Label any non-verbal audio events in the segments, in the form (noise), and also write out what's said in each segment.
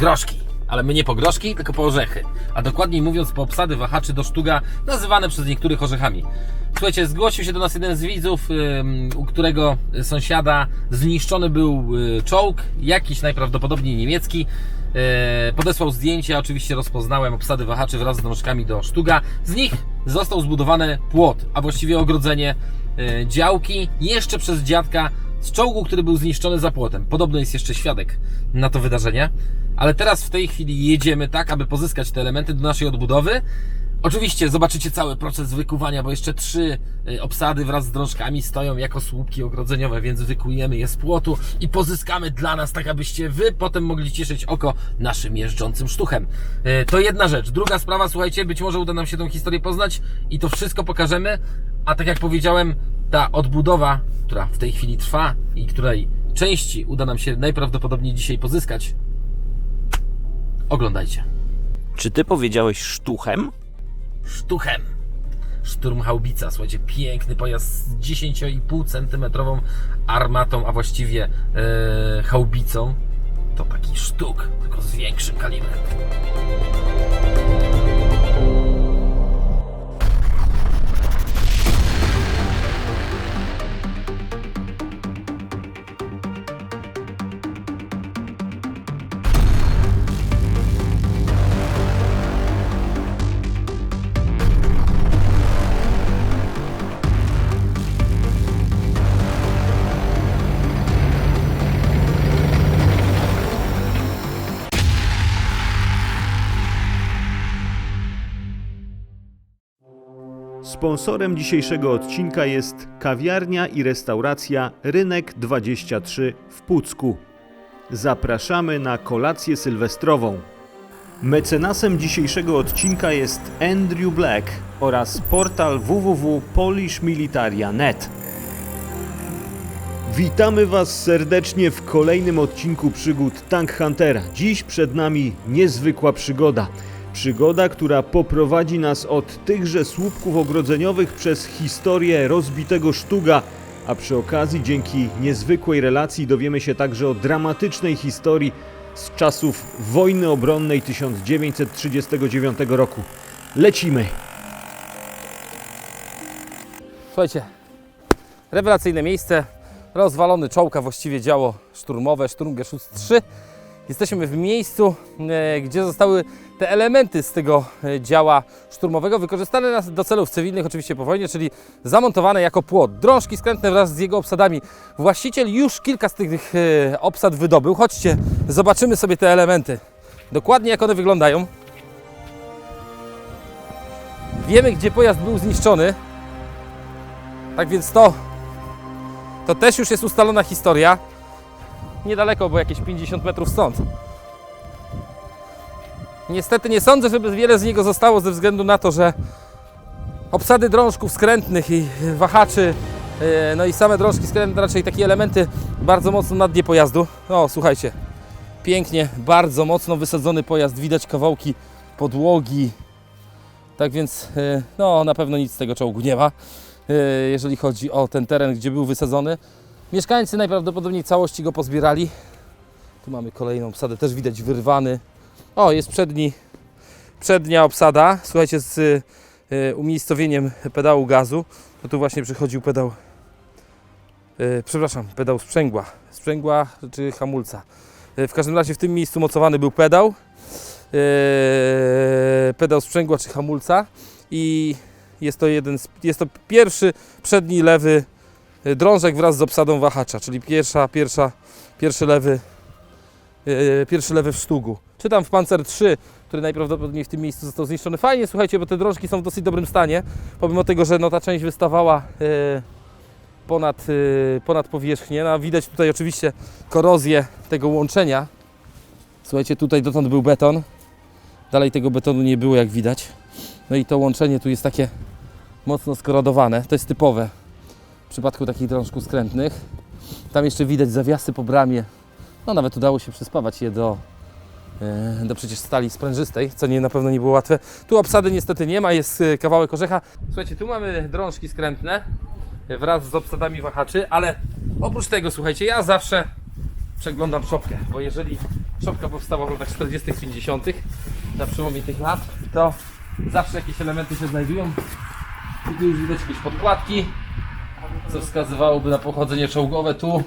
groszki. Ale my nie po groszki, tylko po orzechy. A dokładniej mówiąc po obsady wahaczy do sztuga, nazywane przez niektórych orzechami. Słuchajcie, zgłosił się do nas jeden z widzów, u którego sąsiada zniszczony był y, czołg, jakiś najprawdopodobniej niemiecki. E, Podesłał zdjęcia, oczywiście rozpoznałem obsady wahaczy wraz z drążkami do sztuga. Z nich został zbudowany płot, a właściwie ogrodzenie e, działki jeszcze przez dziadka z czołgu, który był zniszczony za płotem. Podobno jest jeszcze świadek na to wydarzenie. Ale teraz w tej chwili jedziemy tak, aby pozyskać te elementy do naszej odbudowy. Oczywiście zobaczycie cały proces wykuwania, bo jeszcze trzy y, obsady wraz z drążkami stoją jako słupki ogrodzeniowe, więc wykujemy je z płotu i pozyskamy dla nas, tak abyście wy potem mogli cieszyć oko naszym jeżdżącym sztuchem. Y, To jedna rzecz. Druga sprawa, słuchajcie, być może uda nam się tą historię poznać i to wszystko pokażemy, a tak jak powiedziałem, ta odbudowa, która w tej chwili trwa i której części uda nam się najprawdopodobniej dzisiaj pozyskać, oglądajcie. Czy ty powiedziałeś sztuchem? Sztuchem. Szturmhaubica, słuchajcie, piękny pojazd z 10,5 cm armatą, a właściwie e, haubicą. To taki sztuk, tylko z większym kalibrem. Sponsorem dzisiejszego odcinka jest kawiarnia i restauracja Rynek 23 w Pucku. Zapraszamy na kolację sylwestrową. Mecenasem dzisiejszego odcinka jest Andrew Black oraz portal www.polishmilitaria.net. Witamy Was serdecznie w kolejnym odcinku przygód Tank Huntera. Dziś przed nami niezwykła przygoda. Przygoda, która poprowadzi nas od tychże słupków ogrodzeniowych przez historię rozbitego sztuga, a przy okazji dzięki niezwykłej relacji dowiemy się także o dramatycznej historii z czasów wojny obronnej 1939 roku. Lecimy! Słuchajcie, rewelacyjne miejsce, rozwalony czołg, a właściwie działo szturmowe, Sturmgeschütz 3. Jesteśmy w miejscu, e, gdzie zostały te elementy z tego e, działa szturmowego wykorzystane do celów cywilnych, oczywiście po wojnie, czyli zamontowane jako płot. Drążki skrętne wraz z jego obsadami. Właściciel już kilka z tych e, obsad wydobył. Chodźcie, zobaczymy sobie te elementy. Dokładnie jak one wyglądają. Wiemy, gdzie pojazd był zniszczony. Tak więc to, to też już jest ustalona historia. Niedaleko, bo jakieś 50 metrów stąd. Niestety nie sądzę, żeby wiele z niego zostało ze względu na to, że obsady drążków skrętnych i wahaczy, e, no i same drążki skrętne, raczej takie elementy bardzo mocno na dnie pojazdu. O, słuchajcie, pięknie, bardzo mocno wysadzony pojazd, widać kawałki podłogi. Tak więc, e, no na pewno nic z tego czołgu nie ma, e, jeżeli chodzi o ten teren, gdzie był wysadzony. Mieszkańcy najprawdopodobniej całości go pozbierali. Tu mamy kolejną obsadę, też widać wyrwany. O, jest przedni, przednia obsada, słuchajcie, z y, umiejscowieniem pedału gazu. To tu właśnie przychodził pedał, y, przepraszam, pedał sprzęgła, sprzęgła czy hamulca. Y, w każdym razie w tym miejscu mocowany był pedał, y, pedał sprzęgła czy hamulca i jest to jeden, jest to pierwszy przedni lewy drążek wraz z obsadą wahacza, czyli pierwsza, pierwsza, pierwszy lewy, yy, pierwszy lewy w sztugu. Czytam w Panzer 3, który najprawdopodobniej w tym miejscu został zniszczony. Fajnie, słuchajcie, bo te drążki są w dosyć dobrym stanie, pomimo tego, że no, ta część wystawała ponad, ponad powierzchnię. No, widać tutaj oczywiście korozję tego łączenia. Słuchajcie, tutaj dotąd był beton, dalej tego betonu nie było, jak widać. No i to łączenie tu jest takie mocno skorodowane, to jest typowe w przypadku takich drążków skrętnych. Tam jeszcze widać zawiasy po bramie. No nawet udało się przyspawać je do, e, do przecież stali sprężystej, co nie, na pewno nie było łatwe. Tu obsady niestety nie ma, jest e, kawałek orzecha. Słuchajcie, tu mamy drążki skrętne e, wraz z obsadami wahaczy, ale oprócz tego, słuchajcie, ja zawsze przeglądam szopkę, bo jeżeli szopka powstała w latach 40., 50., na przełomie tych lat, to zawsze jakieś elementy się znajdują. I tu już widać jakieś podkładki, co wskazywałoby na pochodzenie czołgowe. Tu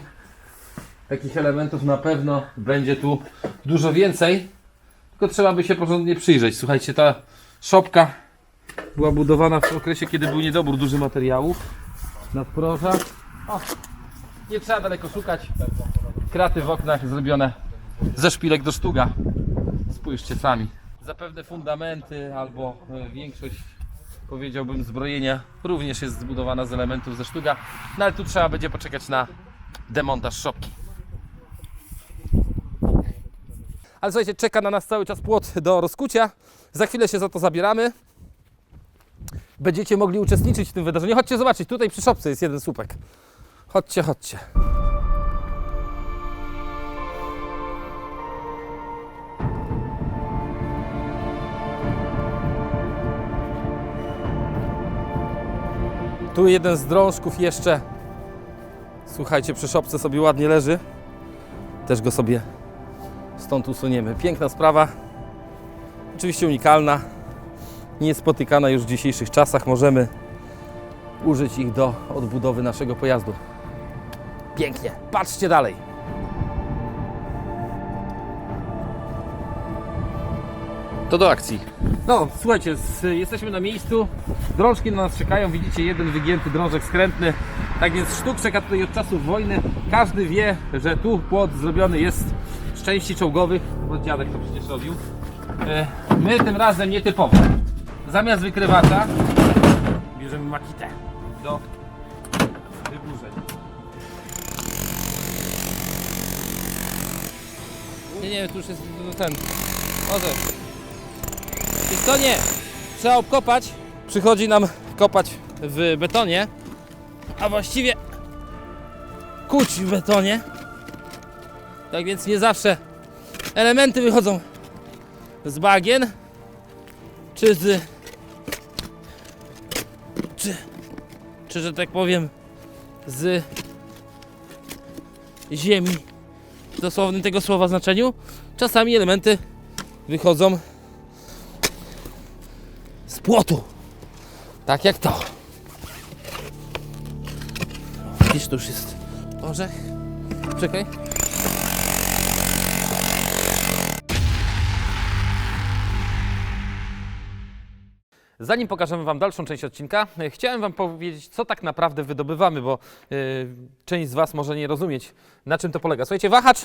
takich elementów na pewno będzie tu dużo więcej, tylko trzeba by się porządnie przyjrzeć. Słuchajcie, ta szopka była budowana w okresie, kiedy był niedobór dużych materiałów. Nadproża. O, nie trzeba daleko szukać. Kraty w oknach zrobione ze szpilek do sztuga. Spójrzcie sami. Zapewne fundamenty albo e, większość powiedziałbym zbrojenia również jest zbudowana z elementów ze sztuga. No ale tu trzeba będzie poczekać na demontaż szopki. Ale słuchajcie, czeka na nas cały czas płot do rozkucia. Za chwilę się za to zabieramy. Będziecie mogli uczestniczyć w tym wydarzeniu. Chodźcie zobaczyć, tutaj przy szopce jest jeden słupek. Chodźcie, chodźcie. Tu jeden z drążków jeszcze. Słuchajcie, przy szopce sobie ładnie leży. Też go sobie stąd usuniemy. Piękna sprawa. Oczywiście unikalna. Niespotykana już w dzisiejszych czasach. Możemy użyć ich do odbudowy naszego pojazdu. Pięknie. Patrzcie dalej. To do akcji. No, słuchajcie, z, jesteśmy na miejscu. Drążki na nas czekają. Widzicie, jeden wygięty drążek skrętny. Tak więc sztuk czeka tutaj od czasów wojny. Każdy wie, że tu płot zrobiony jest z części czołgowych, bo dziadek to przecież robił. E, My tym razem nietypowo. Zamiast wykrywacza bierzemy makitę do wyburzeń. Nie, nie, tu już jest ten. Może. Co nie? Trzeba obkopać. Przychodzi nam kopać w betonie, a właściwie kuć w betonie. Tak więc nie zawsze elementy wychodzą z bagien czy z czy, czy że tak powiem z ziemi w dosłownym tego słowa znaczeniu czasami elementy wychodzą płotu. Tak jak to. Widzisz to już jest orzech. Czekaj. Zanim pokażemy Wam dalszą część odcinka, e, chciałem Wam powiedzieć, co tak naprawdę wydobywamy, bo e, część z Was może nie rozumieć, na czym to polega. Słuchajcie, wahacz,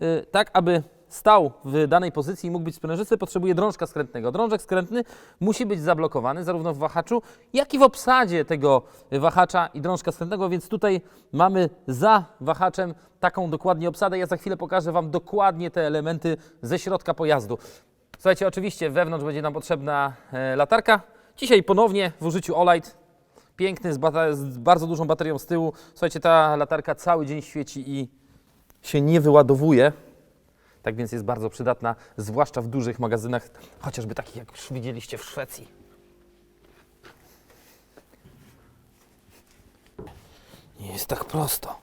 e, tak aby stał w danej pozycji i mógł być sprężysty, potrzebuje drążka skrętnego. Drążek skrętny musi być zablokowany zarówno w wahaczu, jak i w obsadzie tego wahacza i drążka skrętnego, więc tutaj mamy za wahaczem taką dokładnie obsadę. Ja za chwilę pokażę Wam dokładnie te elementy ze środka pojazdu. Słuchajcie, oczywiście wewnątrz będzie nam potrzebna e, latarka. Dzisiaj ponownie w użyciu Olight. Piękny, z, z bardzo dużą baterią z tyłu. Słuchajcie, ta latarka cały dzień świeci i się nie wyładowuje. Tak więc jest bardzo przydatna, zwłaszcza w dużych magazynach, chociażby takich jak już widzieliście w Szwecji. Nie jest tak prosto.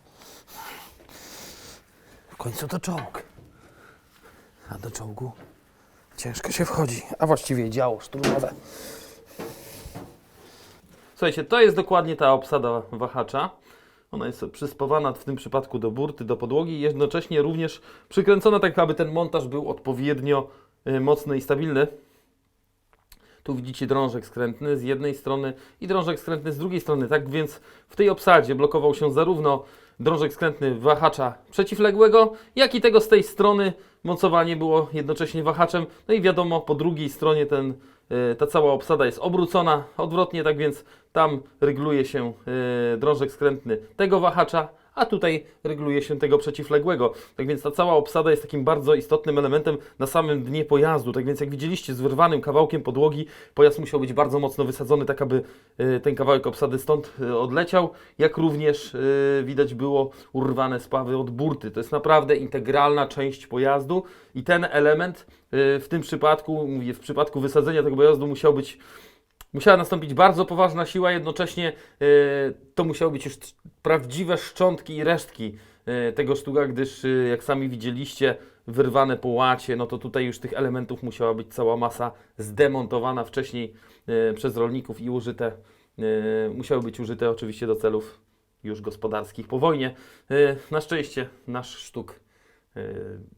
W końcu to czołg. A do czołgu ciężko się wchodzi, a właściwie działo szturmowe. Słuchajcie, to jest dokładnie ta obsada wahacza. Ona jest przyspawana w tym przypadku do burty, do podłogi i jednocześnie również przykręcona tak, aby ten montaż był odpowiednio y, mocny i stabilny. Tu widzicie drążek skrętny z jednej strony i drążek skrętny z drugiej strony. Tak więc w tej obsadzie blokował się zarówno drążek skrętny wahacza przeciwległego, jak i tego z tej strony. Mocowanie było jednocześnie wahaczem. No i wiadomo, po drugiej stronie ten, ta cała obsada jest obrócona odwrotnie, tak więc tam rygluje się y, drążek skrętny tego wahacza, a tutaj rygluje się tego przeciwległego. Tak więc ta cała obsada jest takim bardzo istotnym elementem na samym dnie pojazdu. Tak więc jak widzieliście z wyrwanym kawałkiem podłogi, pojazd musiał być bardzo mocno wysadzony, tak aby y, ten kawałek obsady stąd y, odleciał, jak również y, widać było urwane spawy od burty. To jest naprawdę integralna część pojazdu i ten element w tym przypadku, w przypadku wysadzenia tego pojazdu musiał być Musiała nastąpić bardzo poważna siła, jednocześnie e, to musiały być już prawdziwe szczątki i resztki e, tego sztuka, gdyż e, jak sami widzieliście, wyrwane po łacie, no to tutaj już tych elementów musiała być cała masa zdemontowana wcześniej przez rolników i użyte, musiały być użyte oczywiście do celów już gospodarskich po wojnie. Na szczęście nasz sztuk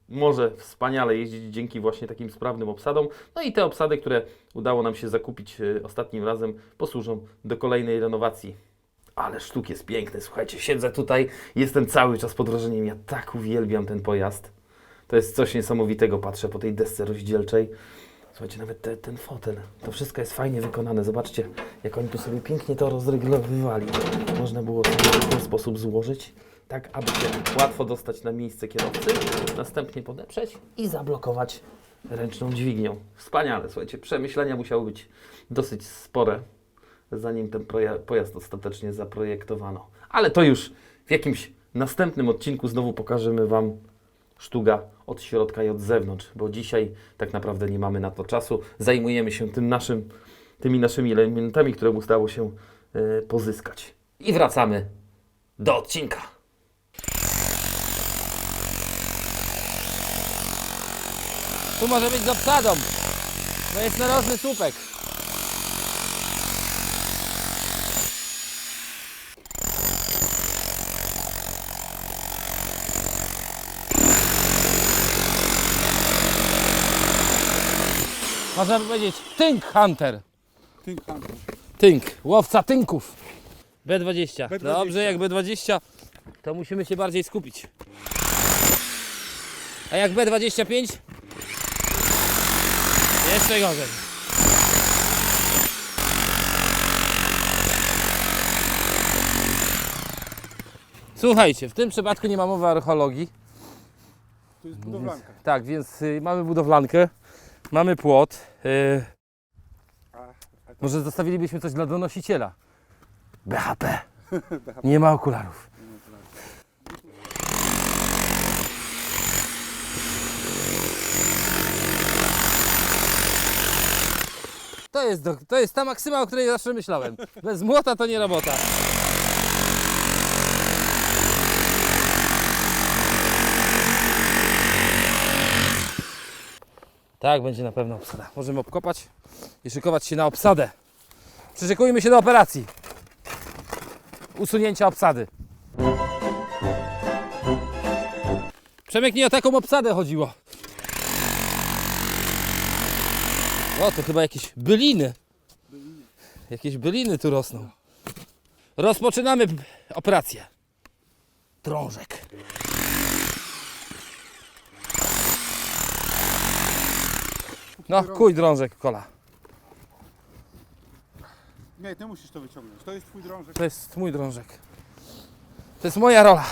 może wspaniale jeździć dzięki właśnie takim sprawnym obsadom. No i te obsady, które udało nam się zakupić e, ostatnim razem, posłużą do kolejnej renowacji. Ale sztuk jest piękny, słuchajcie, siedzę tutaj, jestem cały czas pod wrażeniem, ja tak uwielbiam ten pojazd. To jest coś niesamowitego, patrzę po tej desce rozdzielczej. Słuchajcie, nawet te, ten fotel, to wszystko jest fajnie wykonane. Zobaczcie, jak oni tu sobie pięknie to rozregulowywali. Można było sobie w ten sposób złożyć, tak aby się łatwo dostać na miejsce kierowcy, następnie podeprzeć i zablokować ręczną dźwignią. Wspaniale, słuchajcie, przemyślenia musiały być dosyć spore, zanim ten pojazd ostatecznie zaprojektowano. Ale to już w jakimś następnym odcinku znowu pokażemy Wam sztuga od środka i od zewnątrz, bo dzisiaj tak naprawdę nie mamy na to czasu. Zajmujemy się tym naszym, tymi naszymi elementami, które udało się e, pozyskać. I wracamy do odcinka. Tu może być z obsadą. To jest narożny słupek. Można by powiedzieć Tynk Hunter. Think Hunter. Tynk, łowca tynków. B20. B20. Dobrze, jak B20, to musimy się bardziej skupić. A jak B25? Jeszcze gorzej. Słuchajcie, w tym przypadku nie ma mowy o archeologii. To jest budowlanka. Tak, więc y, mamy budowlankę, mamy płot. Y, może zostawilibyśmy coś dla donosiciela. BHP. (laughs) Nie ma okularów. To jest, do, to jest ta maksyma, o której zawsze myślałem. Bez młota to nie robota. Tak, będzie na pewno obsada. Możemy obkopać i szykować się na obsadę. Przyszykujmy się do operacji. Usunięcia obsady. Przemek nie o taką obsadę chodziło. O, to chyba jakieś byliny. Jakieś byliny tu rosną. Rozpoczynamy operację. Drążek. No, kuj drążek, kola. Nie, ty musisz to wyciągnąć. To jest twój drążek. To jest mój drążek. To jest moja rola.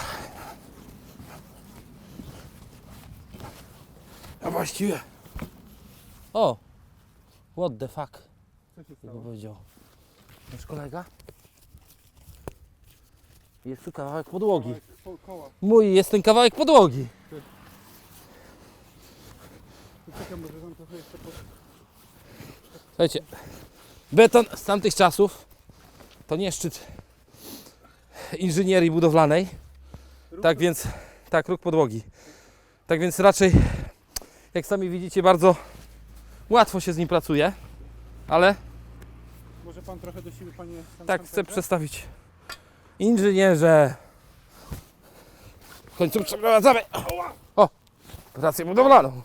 A właściwie. O! What the fuck? Co się stało? powiedział. Nasz kolega? Jest tu kawałek podłogi. Koła. Mój jest ten kawałek podłogi. Czekam, może tam trochę jeszcze. Słuchajcie, beton z tamtych czasów to nie szczyt inżynierii budowlanej. Tak więc, tak, róg podłogi. Tak więc raczej, jak sami widzicie, bardzo łatwo się z nim pracuje, ale Może pan trochę do siły, panie tak chcę Santerze? przedstawić. Inżynierze, w końcu przeprowadzamy. O, pracę budowlaną.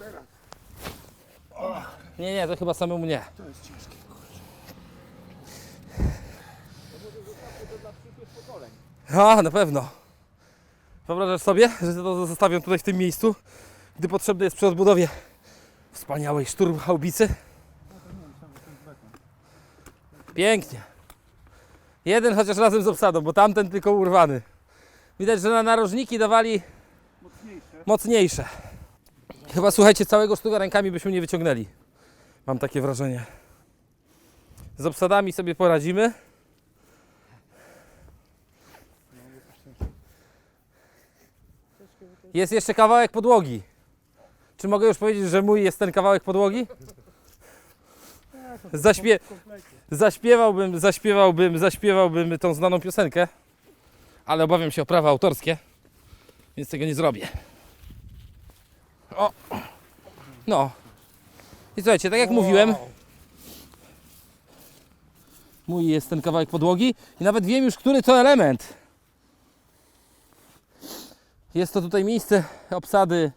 Nie, nie, to chyba samemu nie. To jest ciężkie. A, na pewno. Wyobrażasz sobie, że to zostawią tutaj w tym miejscu, gdy potrzebny jest przy odbudowie wspaniałej szturmhaubicy? Pięknie. Jeden chociaż razem z obsadą, bo tamten tylko urwany. Widać, że na narożniki dawali Mocniejsze. mocniejsze. Chyba słuchajcie, całego sztuka rękami byśmy nie wyciągnęli. Mam takie wrażenie. Z obsadami sobie poradzimy. Jest jeszcze kawałek podłogi. Czy mogę już powiedzieć, że mój jest ten kawałek podłogi? Zaśpie... Zaśpiewałbym, zaśpiewałbym, zaśpiewałbym tą znaną piosenkę, ale obawiam się o prawa autorskie. więc tego nie zrobię. O! No. I słuchajcie, tak jak mówiłem, mój jest ten kawałek podłogi i nawet wiem już, który to element. Jest to tutaj miejsce obsady,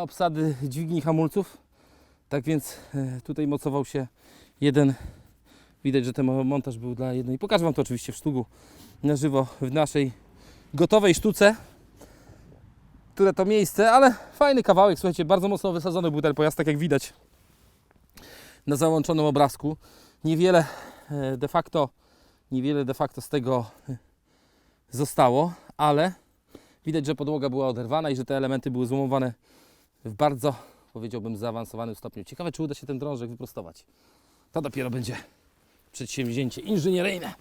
obsady dźwigni hamulców. Tak więc e, tutaj mocował się jeden. Widać, że ten montaż był dla jednej. Pokażę Wam to oczywiście w sztugu na żywo w naszej gotowej sztuce. Które to miejsce, ale fajny kawałek. Słuchajcie, bardzo mocno wysadzony był ten pojazd, tak jak widać na załączonym obrazku. Niewiele e, de facto, niewiele de facto z tego e, zostało, ale widać, że podłoga była oderwana i że te elementy były złomowane w bardzo, powiedziałbym, zaawansowanym stopniu. Ciekawe, czy uda się ten drążek wyprostować. To dopiero będzie przedsięwzięcie inżynieryjne.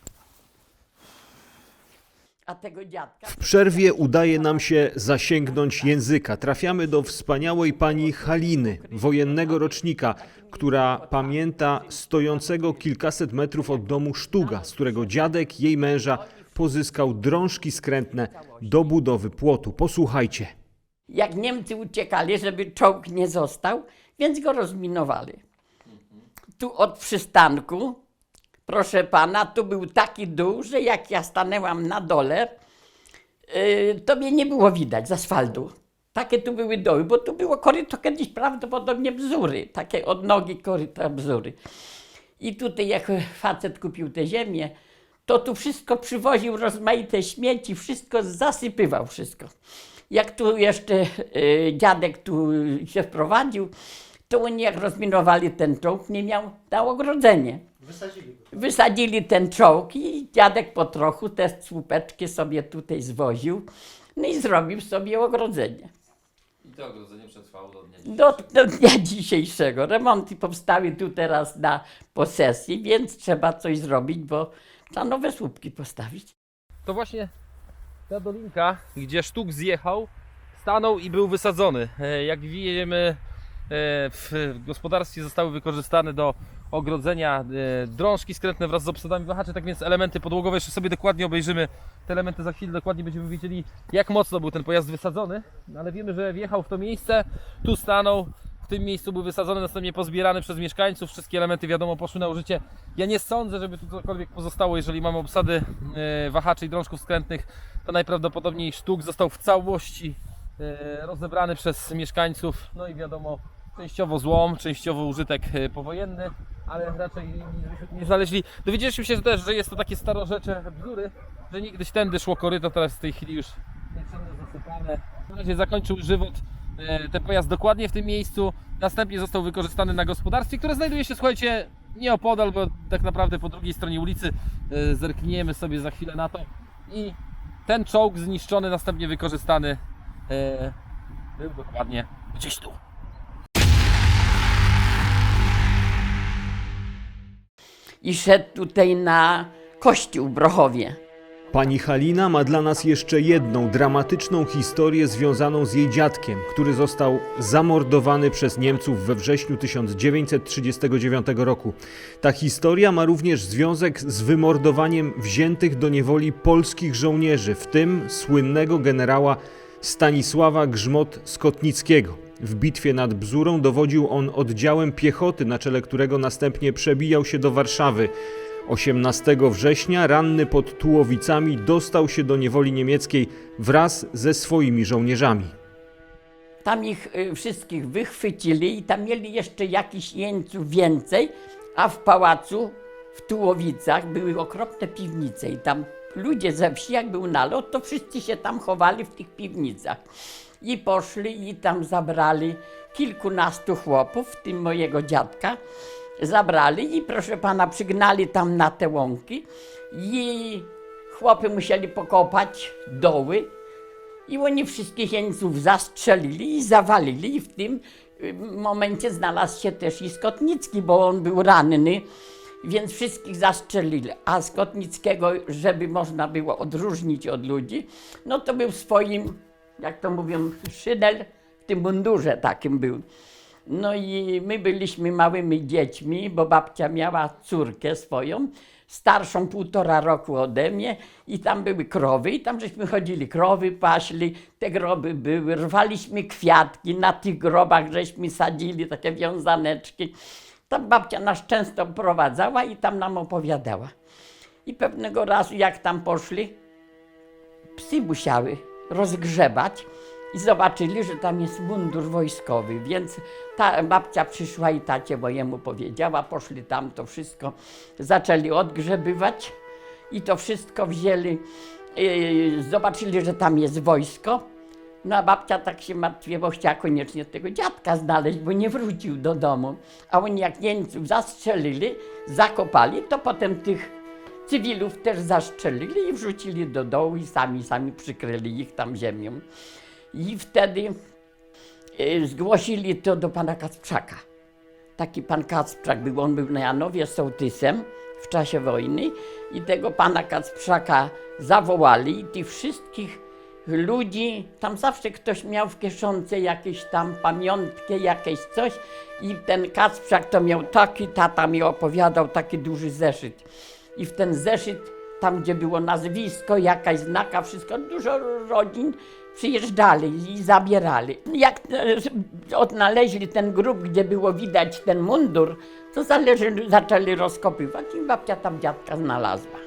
A tego dziadka W przerwie udaje nam się zasięgnąć języka. Trafiamy do wspaniałej pani Haliny, wojennego rocznika, która pamięta stojącego kilkaset metrów od domu sztuga, z którego dziadek jej męża pozyskał drążki skrętne do budowy płotu. Posłuchajcie. Jak Niemcy uciekali, żeby czołg nie został, więc go rozminowali. Tu od przystanku, proszę pana, tu był taki dół, że jak ja stanęłam na dole, yy, to mnie nie było widać z asfaltu. Takie tu były doły, bo tu było koryto kiedyś prawdopodobnie bzury, takie od nogi koryta bzury. I tutaj jak facet kupił tę ziemię, to tu wszystko przywoził rozmaite śmieci, wszystko zasypywał wszystko. Jak tu jeszcze y, dziadek tu się wprowadził, to oni jak rozminowali ten czołg, nie miał na ogrodzenie. Wysadzili ten czołg i dziadek po trochu te słupeczki sobie tutaj zwoził, no i zrobił sobie ogrodzenie. I to ogrodzenie przetrwało do dnia Do, do dnia dzisiejszego. Remonty powstały tu teraz na posesji, więc trzeba coś zrobić, bo trzeba nowe słupki postawić. To właśnie ta dolinka, gdzie sztuk zjechał, stanął i był wysadzony. E, Jak wiemy, e, w gospodarstwie zostały wykorzystane do ogrodzenia e, drążki skrętne wraz z obsadami wahaczy, tak więc elementy podłogowe jeszcze sobie dokładnie obejrzymy. Te elementy za chwilę dokładnie będziemy wiedzieli, jak mocno był ten pojazd wysadzony, ale wiemy, że wjechał w to miejsce, tu stanął, tym miejscu był wysadzony, następnie pozbierany przez mieszkańców, wszystkie elementy wiadomo poszły na użycie. Ja nie sądzę, żeby tu cokolwiek pozostało, jeżeli mamy obsady e, wahaczy i drążków skrętnych, to najprawdopodobniej sztuk został w całości e, rozebrany przez mieszkańców, no i wiadomo, częściowo złom, częściowo użytek e, powojenny, ale raczej nie, znaleźli. Dowiedzieliśmy się też, że jest to takie starorzecze bzdury, że niegdyś tędy szło koryto, teraz w tej chwili już nieczynne zasypane. W razie zakończył żywot ten pojazd dokładnie w tym miejscu, następnie został wykorzystany na gospodarstwie, które znajduje się, słuchajcie, nieopodal, bo tak naprawdę po drugiej stronie ulicy e, zerkniemy sobie za chwilę na to i ten czołg zniszczony, następnie wykorzystany e, był dokładnie gdzieś tu. I szedł tutaj na kościół w Brochowie. Pani Halina ma dla nas jeszcze jedną dramatyczną historię związaną z jej dziadkiem, który został zamordowany przez Niemców we wrześniu 1939 roku. Ta historia ma również związek z wymordowaniem wziętych do niewoli polskich żołnierzy, w tym słynnego generała Stanisława Grzmot-Skotnickiego. W bitwie nad Bzurą dowodził on oddziałem piechoty, na czele którego następnie przebijał się do Warszawy. 18 września ranny pod Tułowicami dostał się do niewoli niemieckiej wraz ze swoimi żołnierzami. Tam ich y, wszystkich wychwycili i tam mieli jeszcze jakichś jeńców więcej, a w pałacu w Tułowicach były okropne piwnice i tam ludzie ze wsi, jak był nalot, to wszyscy się tam chowali w tych piwnicach. I poszli i tam zabrali kilkunastu chłopów, w tym mojego dziadka, zabrali i proszę pana przygnali tam na te łąki i chłopy musieli pokopać doły i oni wszystkich jeńców zastrzelili i zawalili. I w tym y, momencie znalazł się też i Skotnicki, bo on był ranny, więc wszystkich zastrzelili. A Skotnickiego, żeby można było odróżnić od ludzi, no to był swoim, jak to mówią, szynel, w tym mundurze takim był. No i my byliśmy małymi dziećmi, bo babcia miała córkę swoją, starszą półtora roku ode mnie i tam były krowy i tam żeśmy chodzili, krowy paśli, te groby były, rwaliśmy kwiatki, na tych grobach żeśmy sadzili takie wiązaneczki. Tam babcia nas często prowadzała i tam nam opowiadała. I pewnego razu jak tam poszli, psy musiały rozgrzebać i zobaczyli, że tam jest mundur wojskowy, więc ta babcia przyszła i tacie mojemu powiedziała, poszli tam to wszystko, zaczęli odgrzebywać i to wszystko wzięli, yy, zobaczyli, że tam jest wojsko. No a babcia tak się martwie, bo chciała koniecznie tego dziadka znaleźć, bo nie wrócił do domu. A oni jak Niemców zastrzelili, zakopali, to potem tych cywilów też zaszczelili i wrzucili do dołu i sami, sami przykryli ich tam ziemią. I wtedy e, zgłosili to do pana Kacprzaka. Taki pan Kacprzak był, on był na Janowie sołtysem w czasie wojny i tego pana Kacprzaka zawołali i tych wszystkich ludzi, tam zawsze ktoś miał w kieszonce jakieś tam pamiątkę, jakieś coś i ten Kacprzak to miał taki, tata mi opowiadał, taki duży zeszyt. I w ten zeszyt, tam gdzie było nazwisko, jakaś znaka, wszystko, dużo rodzin przyjeżdżali i zabierali. Jak e, odnaleźli ten grób, gdzie było widać ten mundur, to zaczęli rozkopywać i babcia tam dziadka znalazła.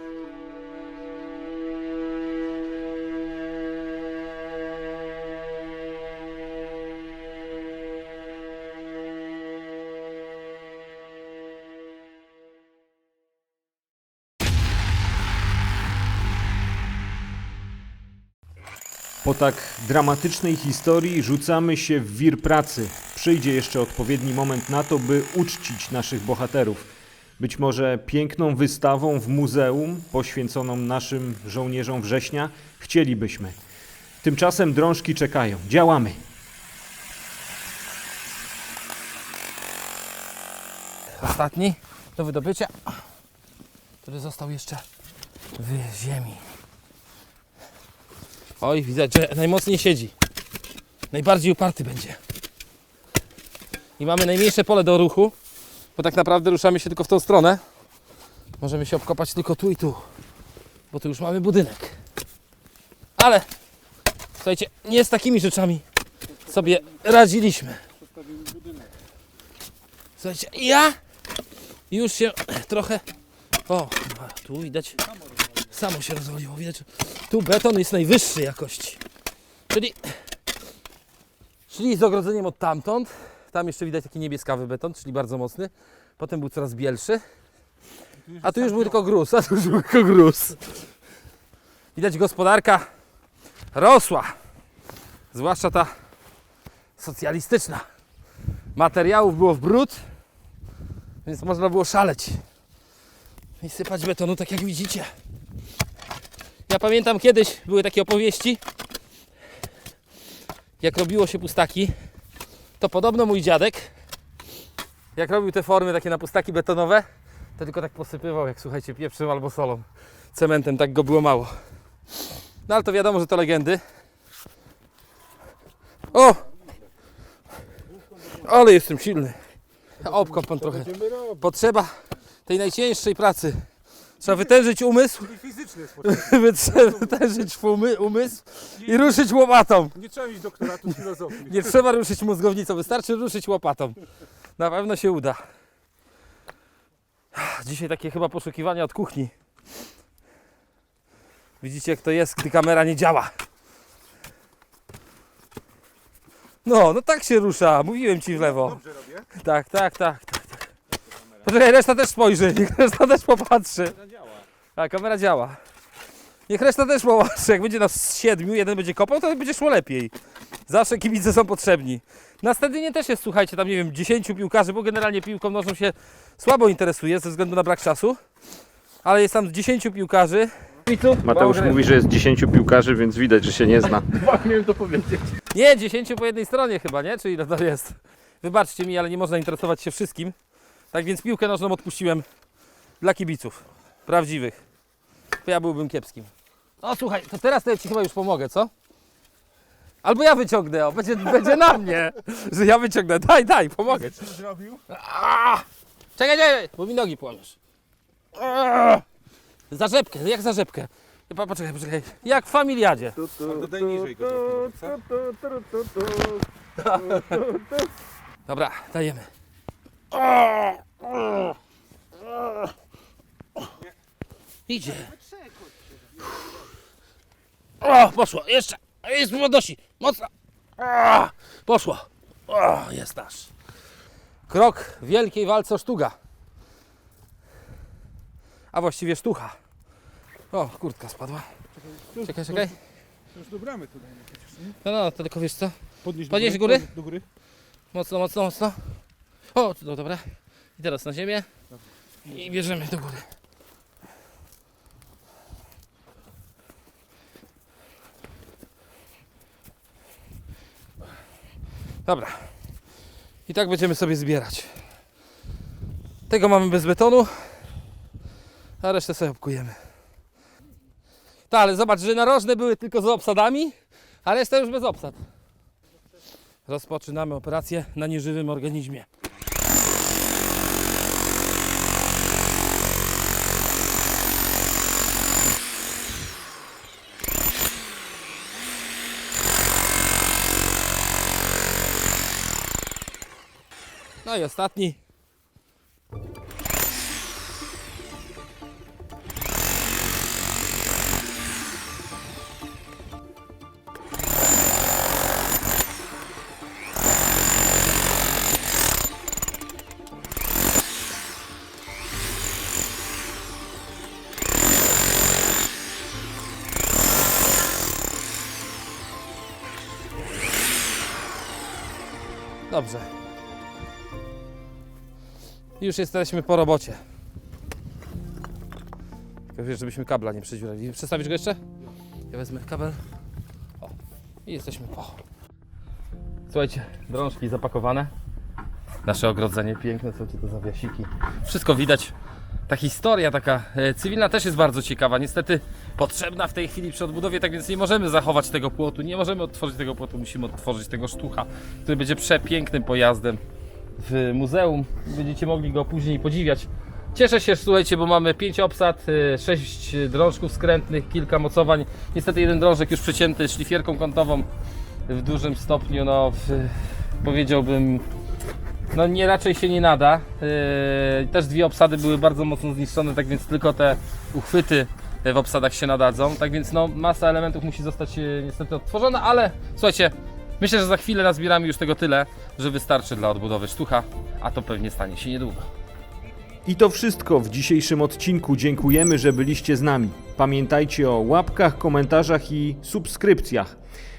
Po tak dramatycznej historii rzucamy się w wir pracy. Przyjdzie jeszcze odpowiedni moment na to, by uczcić naszych bohaterów. Być może piękną wystawą w muzeum poświęconą naszym żołnierzom września chcielibyśmy. Tymczasem drążki czekają. Działamy. Ostatni do wydobycia, który został jeszcze w ziemi. Oj, widać, że najmocniej siedzi. Najbardziej uparty będzie. I mamy najmniejsze pole do ruchu, bo tak naprawdę ruszamy się tylko w tą stronę. Możemy się obkopać tylko tu i tu, bo tu już mamy budynek. Ale, słuchajcie, nie z takimi rzeczami sobie radziliśmy. Słuchajcie, ja już się trochę. O, tu widać. Samo się rozwaliło. Widać, tu beton jest najwyższej jakości. Czyli szli z ogrodzeniem od tamtąd. Tam jeszcze widać taki niebieskawy beton, czyli bardzo mocny. Potem był coraz bielszy. A tu już był tylko gruz, a tu już był tylko gruz. Widać gospodarka rosła. Zwłaszcza ta socjalistyczna. Materiałów było w bród, więc można było szaleć i sypać betonu, tak jak widzicie. Ja pamiętam kiedyś były takie opowieści, jak robiło się pustaki, to podobno mój dziadek, jak robił te formy takie na pustaki betonowe, to tylko tak posypywał, jak słuchajcie, pieprzem albo solą, cementem, tak go było mało. No ale to wiadomo, że to legendy. O! Ale jestem silny. Obkąp pan trochę. Potrzeba tej najcięższej pracy. Trzeba wytężyć umysł, Fizyczny jest wytrze- (laughs) wytężyć umy, umysł i ruszyć łopatą. Nie trzeba mieć doktoratu z filozofii. Nie trzeba ruszyć mózgownicą, wystarczy ruszyć łopatą. Na pewno się uda. Dzisiaj takie chyba poszukiwania od kuchni. Widzicie jak to jest, gdy kamera nie działa. No, no tak się rusza. Mówiłem ci w lewo. Dobrze robię? Tak, tak, tak, tak, tak. Poczekaj, reszta też spojrzy, niech reszta też popatrzy. Tak, kamera działa. Niech reszta też popatrzy. Jak będzie nas siedmiu, jeden będzie kopał, to będzie szło lepiej. Zawsze kibice są potrzebni. Na stadionie też jest, słuchajcie, tam nie wiem, 10 piłkarzy, bo generalnie piłką nożną się słabo interesuje ze względu na brak czasu. Ale jest tam 10 piłkarzy. Mateusz mówi, że jest 10 piłkarzy, więc widać, że się nie zna. (laughs) Nie, 10 po jednej stronie chyba, nie? Czy ile to jest? Wybaczcie mi, ale nie można interesować się wszystkim. Tak więc piłkę nożną odpuściłem dla kibiców. Prawdziwych. Bo ja byłbym kiepskim. No słuchaj, to teraz to ja Ci chyba już pomogę, co? Albo ja wyciągnę, o, będzie, będzie na mnie, że ja wyciągnę. Daj, daj, pomogę ci. zrobił? A! Czekaj, czekaj, bo mi nogi połamiesz. A! Za rzepkę, jak za rzepkę. Po- Poczekaj, poczekaj. Jak w familiadzie. To daj niżej go Dobra, dajemy. Idzie. O, poszło, jeszcze. Jest podnosi. Mocno. O, poszło. O, jest nasz. Krok w wielkiej walce o sztuga. A właściwie sztucha. O, kurtka spadła. Czekaj, czekaj. Już do bramy tutaj. No, no, to tylko wiesz co? Podnieś Podnieś do góry? Do góry. Mocno, mocno, mocno. O, no dobra. I teraz na ziemię. I bierzemy do góry. Dobra. I tak będziemy sobie zbierać. Tego mamy bez betonu, a resztę sobie obkujemy. Tak, ale zobacz, że narożne były tylko z obsadami, a reszta już bez obsad. Rozpoczynamy operację na nieżywym organizmie. No i ostatni. Już jesteśmy po robocie. Tylko wiesz, żebyśmy kabla nie przedziurali. Przestawisz go jeszcze? Ja wezmę kabel. O. I jesteśmy po. Słuchajcie, drążki zapakowane. Nasze ogrodzenie piękne, co ci to zawiasiki. Wszystko widać. Ta historia taka e, cywilna też jest bardzo ciekawa. Niestety potrzebna w tej chwili przy odbudowie, tak więc nie możemy zachować tego płotu, nie możemy odtworzyć tego płotu, musimy odtworzyć tego sztucha, który będzie przepięknym pojazdem w muzeum. Będziecie mogli go później podziwiać. Cieszę się, słuchajcie, bo mamy 5 obsad, 6 drążków skrętnych, kilka mocowań. Niestety jeden drążek już przecięty szlifierką kątową w dużym stopniu, no w, powiedziałbym, no nie raczej się nie nada. Yy, też dwie obsady były bardzo mocno zniszczone, tak więc tylko te uchwyty w obsadach się nadadzą. Tak więc no masa elementów musi zostać e, niestety odtworzona, ale słuchajcie, myślę, że za chwilę nazbieramy już tego tyle, że wystarczy dla odbudowy sztucha, a to pewnie stanie się niedługo. I to wszystko w dzisiejszym odcinku. Dziękujemy, że byliście z nami. Pamiętajcie o łapkach, komentarzach i subskrypcjach.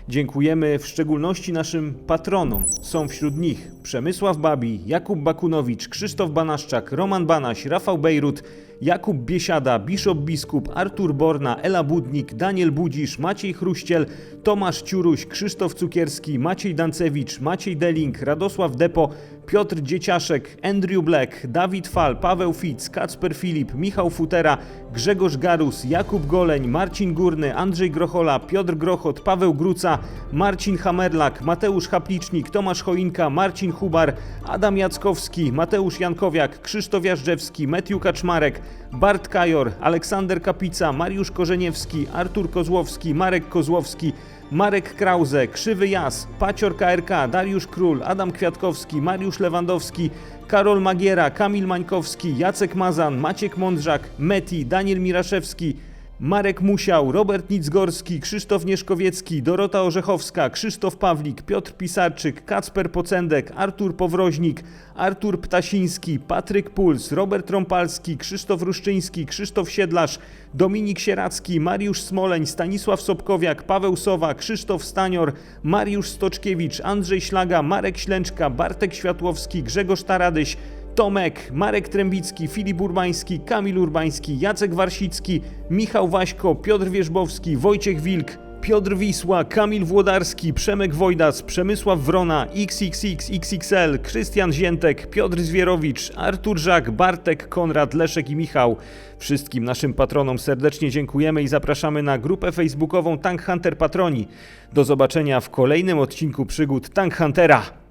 Dziękujemy w szczególności naszym patronom. Są wśród nich Przemysław Babi, Jakub Bakunowicz, Krzysztof Banaszczak, Roman Banaś, Rafał Bejrut, Jakub Biesiada, Bishop Biskup, Artur Borna, Ela Budnik, Daniel Budzisz, Maciej Chruściel, Tomasz Ciuruś, Krzysztof Cukierski, Maciej Dancewicz, Maciej Deling, Radosław Depo, Piotr Dzieciaszek, Andrew Black, Dawid Fal, Paweł Fitz, Kacper Filip, Michał Futera, Grzegorz Garus, Jakub Goleń, Marcin Górny, Andrzej Grochola, Piotr Grochot, Paweł Gruca, Marcin Hamerlak, Mateusz Haplicznik, Tomasz Choinka, Marcin Hubar, Adam Jackowski, Mateusz Jankowiak, Krzysztof Jażdżewski, Metiu Kaczmarek, Bart Kajor, Aleksander Kapica, Mariusz Korzeniewski, Artur Kozłowski, Marek Kozłowski, Marek Krause, Krzywy Jas, Pacior KRK, Dariusz Król, Adam Kwiatkowski, Mariusz Lewandowski, Karol Magiera, Kamil Mańkowski, Jacek Mazan, Maciek Mądrzak, Meti, Daniel Miraszewski, Marek Musiał, Robert Nicgorski, Krzysztof Nieszkowiecki, Dorota Orzechowska, Krzysztof Pawlik, Piotr Pisarczyk, Kacper Pocendek, Artur Powroźnik, Artur Ptasiński, Patryk Puls, Robert Rąpalski, Krzysztof Ruszczyński, Krzysztof Siedlarz, Dominik Sieracki, Mariusz Smoleń, Stanisław Sobkowiak, Paweł Sowa, Krzysztof Stanior, Mariusz Stoczkiewicz, Andrzej Ślaga, Marek Ślęczka, Bartek Światłowski, Grzegorz Taradyś, Tomek, Marek Trębicki, Filip Urbański, Kamil Urbański, Jacek Warsicki, Michał Waśko, Piotr Wierzbowski, Wojciech Wilk, Piotr Wisła, Kamil Włodarski, Przemek Wojdas, Przemysław Wrona, XXX, XXL, Krystian Ziętek, Piotr Zwierowicz, Artur Żak, Bartek, Konrad, Leszek i Michał. Wszystkim naszym patronom serdecznie dziękujemy i zapraszamy na grupę facebookową Tank Hunter Patroni. Do zobaczenia w kolejnym odcinku przygód Tank Huntera.